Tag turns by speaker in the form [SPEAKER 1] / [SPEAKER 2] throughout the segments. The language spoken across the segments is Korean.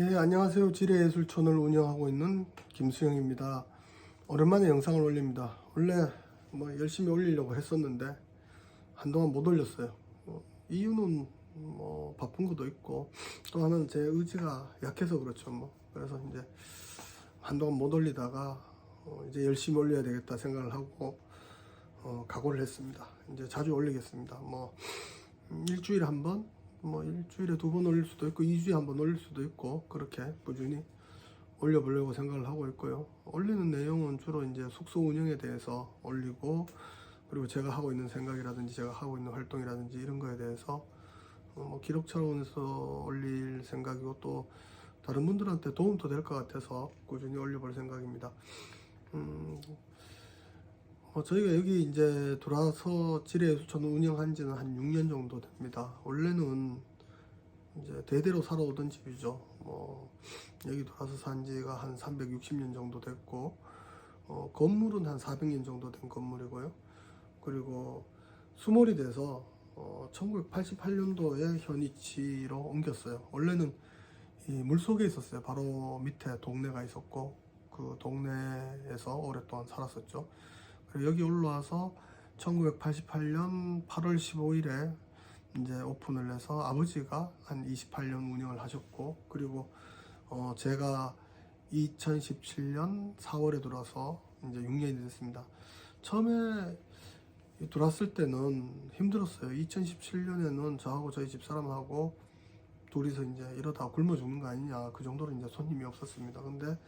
[SPEAKER 1] 예, 안녕하세요. 지뢰 예술촌을 운영하고 있는 김수영입니다. 오랜만에 영상을 올립니다. 원래 뭐 열심히 올리려고 했었는데 한동안 못 올렸어요. 어, 이유는 뭐 바쁜 것도 있고 또 하나는 제 의지가 약해서 그렇죠. 뭐 그래서 이제 한동안 못 올리다가 어, 이제 열심히 올려야 되겠다 생각을 하고 어, 각오를 했습니다. 이제 자주 올리겠습니다. 뭐 음, 일주일에 한 번, 뭐 일주일에 두 번 올릴 수도 있고 2주에 한 번 올릴 수도 있고 그렇게 꾸준히 올려보려고 생각을 하고 있고요. 올리는 내용은 주로 이제 숙소 운영에 대해서 올리고 그리고 제가 하고 있는 생각이라든지 제가 하고 있는 활동이라든지 이런 거에 대해서 어, 뭐 기록 차원에서 올릴 생각이고 또 다른 분들한테 도움도 될 것 같아서 꾸준히 올려볼 생각입니다. 음, 어, 저희가 여기 이제 들어와서 지뢰예술촌을 운영한 지는 한 6년 정도 됩니다. 원래는 이제 대대로 살아오던 집이죠. 뭐 여기 들어와서 산 지가 한 360년 정도 됐고 어, 건물은 한 400년 정도 된 건물이고요. 그리고 수몰이 돼서 어, 1988년도에 현위치로 옮겼어요. 원래는 이 물속에 있었어요. 바로 밑에 동네가 있었고 그 동네에서 오랫동안 살았었죠. 여기 올라와서 1988년 8월 15일에 이제 오픈을 해서 아버지가 한 28년 운영을 하셨고 그리고 어 제가 2017년 4월에 들어와서 이제 6년이 됐습니다. 처음에 들어왔을 때는 힘들었어요. 2017년에는 저하고 저희 집 사람하고 둘이서 이제 이러다 굶어 죽는 거 아니냐 그 정도로 이제 손님이 없었습니다. 근데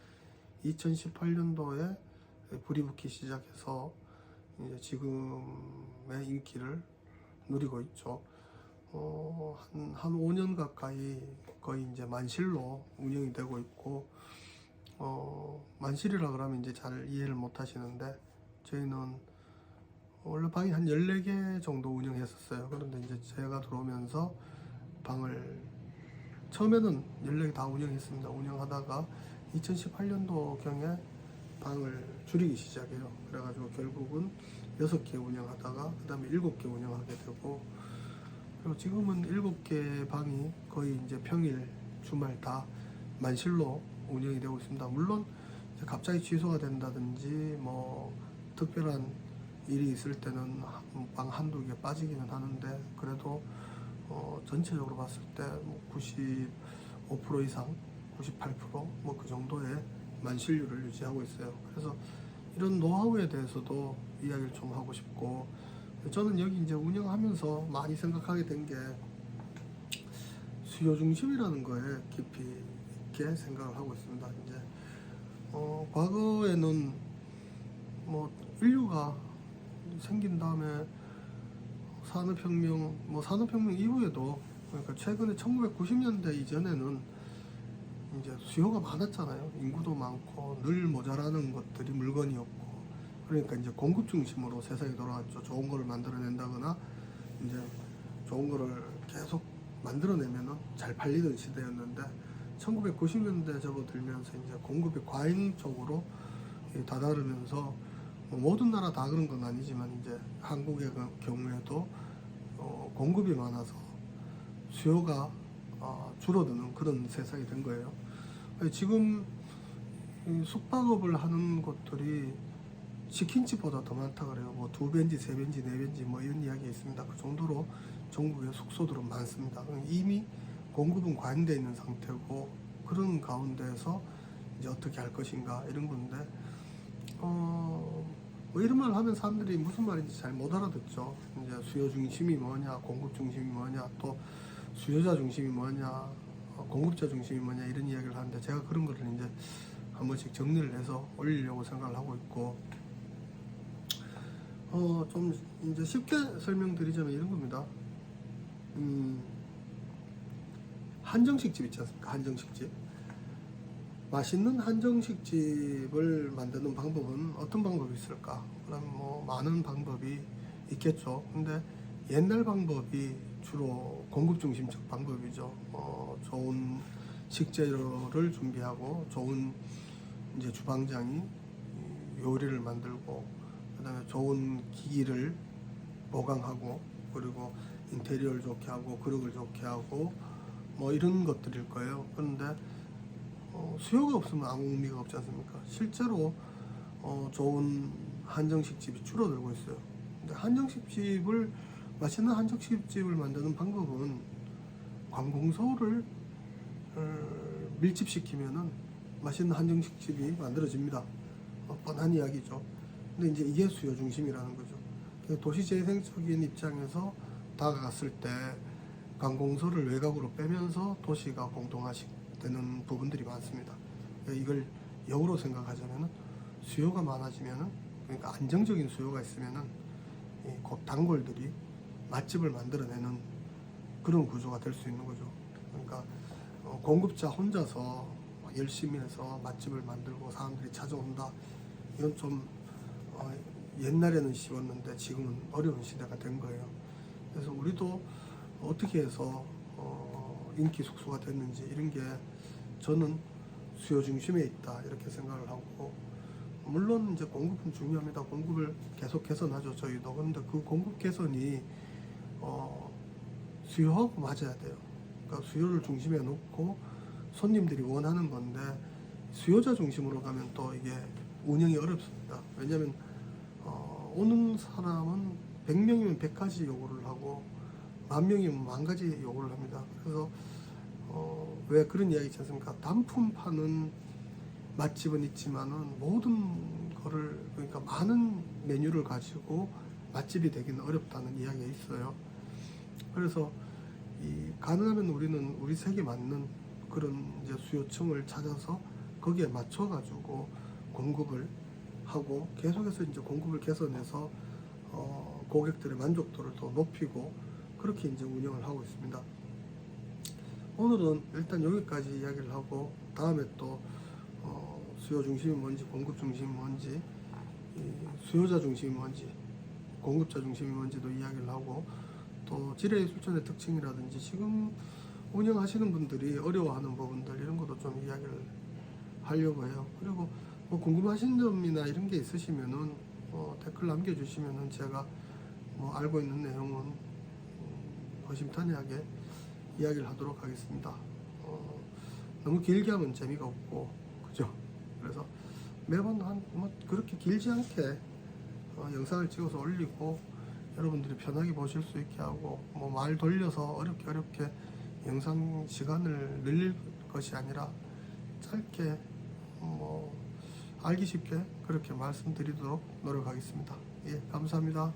[SPEAKER 1] 2018년도에 불이 붙기 시작해서 이제 지금의 인기를 누리고 있죠. 어, 한, 한 5년 가까이 거의 이제 만실로 운영이 되고 있고, 어, 만실이라 그러면 이제 잘 이해를 못 하시는데, 저희는 원래 방이 한 14개 정도 운영했었어요. 그런데 이제 제가 들어오면서 방을 처음에는 14개 다 운영했습니다. 운영하다가 2018년도 경에 방을 줄이기 시작해요. 그래가지고 결국은 6개 운영하다가 그 다음에 7개 운영하게 되고 그리고 지금은 7개 방이 거의 이제 평일, 주말 다 만실로 운영이 되고 있습니다. 물론 갑자기 취소가 된다든지 뭐 특별한 일이 있을 때는 방 한두 개 빠지기는 하는데 그래도 어 전체적으로 봤을 때 95% 이상 98%뭐 그 정도의 만실률을 유지하고 있어요. 그래서 이런 노하우에 대해서도 이야기를 좀 하고 싶고 저는 여기 이제 운영하면서 많이 생각하게 된 게 수요 중심이라는 거에 깊이 있게 생각을 하고 있습니다. 이제 어, 과거에는 뭐 인류가 생긴 다음에 산업혁명, 뭐 산업혁명 이후에도 그러니까 최근에 1990년대 이전에는 이제 수요가 많았잖아요. 인구도 많고 늘 모자라는 것들이 물건이었고 그러니까 이제 공급 중심으로 세상이 돌아갔죠. 좋은 거를 만들어낸다거나 이제 좋은 거를 계속 만들어내면은 잘 팔리던 시대였는데 1990년대 접어들면서 이제 공급이 과잉적으로 이 다다르면서 뭐 모든 나라 다 그런 건 아니지만 이제 한국의 그 경우에도 어, 공급이 많아서 수요가 어, 줄어드는 그런 세상이 된 거예요. 지금 이 숙박업을 하는 곳들이 치킨집보다 더 많다 그래요. 뭐 두 배인지 세 배인지 네 배인지 뭐 이런 이야기가 있습니다. 그 정도로 전국의 숙소들은 많습니다. 이미 공급은 과잉되어 있는 상태고 그런 가운데서 이제 어떻게 할 것인가 이런 건데 어, 뭐 이런 말 하면 사람들이 무슨 말인지 잘 못 알아듣죠. 이제 수요 중심이 뭐냐, 공급 중심이 뭐냐, 또 수요자 중심이 뭐냐, 어, 공급자 중심이 뭐냐 이런 이야기를 하는데 제가 그런 거를 이제 한 번씩 정리를 해서 올리려고 생각을 하고 있고 어 좀 이제 쉽게 설명드리자면 이런 겁니다. 음, 한정식 집 있지 않습니까? 한정식 집. 맛있는 한정식 집을 만드는 방법은 어떤 방법이 있을까? 그럼 뭐 많은 방법이 있겠죠. 근데 옛날 방법이 주로 공급 중심적 방법이죠. 어, 좋은 식재료를 준비하고 좋은 이제 주방장이 요리를 만들고 그다음에 좋은 기기를 보강하고 그리고 인테리어를 좋게 하고 그릇을 좋게 하고 뭐 이런 것들일 거예요. 그런데 어, 수요가 없으면 아무 의미가 없지 않습니까? 실제로 어, 좋은 한정식 집이 줄어들고 있어요. 근데 한정식 집을 맛있는 한정식 집을 만드는 방법은 관공서를 어, 밀집시키면은 맛있는 한정식 집이 만들어집니다. 어, 뻔한 이야기죠. 근데 이제 이게 수요 중심이라는 거죠. 도시재생적인 입장에서 다가갔을 때 관공서를 외곽으로 빼면서 도시가 공동화되는 부분들이 많습니다. 이걸 역으로 생각하자면 수요가 많아지면은 그러니까 안정적인 수요가 있으면은 이곧 단골들이 맛집을 만들어내는 그런 구조가 될 수 있는 거죠. 그러니까 어, 공급자 혼자서 열심히 해서 맛집을 만들고 사람들이 찾아온다. 이건 좀 어, 옛날에는 쉬웠는데 지금은 어려운 시대가 된 거예요. 그래서 우리도 어떻게 해서 어, 인기 숙소가 됐는지 이런 게 저는 수요 중심에 있다 이렇게 생각을 하고 물론 이제 공급은 중요합니다. 공급을 계속 개선하죠 저희도. 근데 그 공급 개선이 어, 수요하고 맞아야 돼요. 그러니까 수요를 중심에 놓고 손님들이 원하는 건데 수요자 중심으로 가면 또 이게 운영이 어렵습니다. 왜냐하면 어, 오는 사람은 100명이면 100가지 요구를 하고 만 명이면 만 가지 요구를 합니다. 그래서 어, 왜 그런 이야기 있지 않습니까? 단품 파는 맛집은 있지만은 모든 거를 그러니까 많은 메뉴를 가지고 맛집이 되기는 어렵다는 이야기가 있어요. 그래서 이 가능하면 우리는 우리 색에 맞는 그런 이제 수요층을 찾아서 거기에 맞춰 가지고 공급을 하고 계속해서 이제 공급을 개선해서 어, 고객들의 만족도를 더 높이고 그렇게 이제 운영을 하고 있습니다. 오늘은 일단 여기까지 이야기를 하고 다음에 또 어, 수요 중심이 뭔지 공급 중심이 뭔지 이 수요자 중심이 뭔지 공급자 중심이 뭔지도 이야기를 하고 또 지뢰 술전의 특징이라든지 지금 운영하시는 분들이 어려워하는 부분들 이런 것도 좀 이야기를 하려고 해요. 그리고 뭐 궁금하신 점이나 이런 게 있으시면은 어, 댓글 남겨주시면은 제가 뭐 알고 있는 내용은 음, 허심탄회하게 이야기를 하도록 하겠습니다. 어, 너무 길게 하면 재미가 없고 그죠? 그래서 매번 한 뭐 그렇게 길지 않게 어, 영상을 찍어서 올리고 여러분들이 편하게 보실 수 있게 하고 뭐 말 돌려서 어렵게 어렵게 영상 시간을 늘릴 것이 아니라 짧게 뭐 알기 쉽게 그렇게 말씀드리도록 노력하겠습니다. 예, 감사합니다.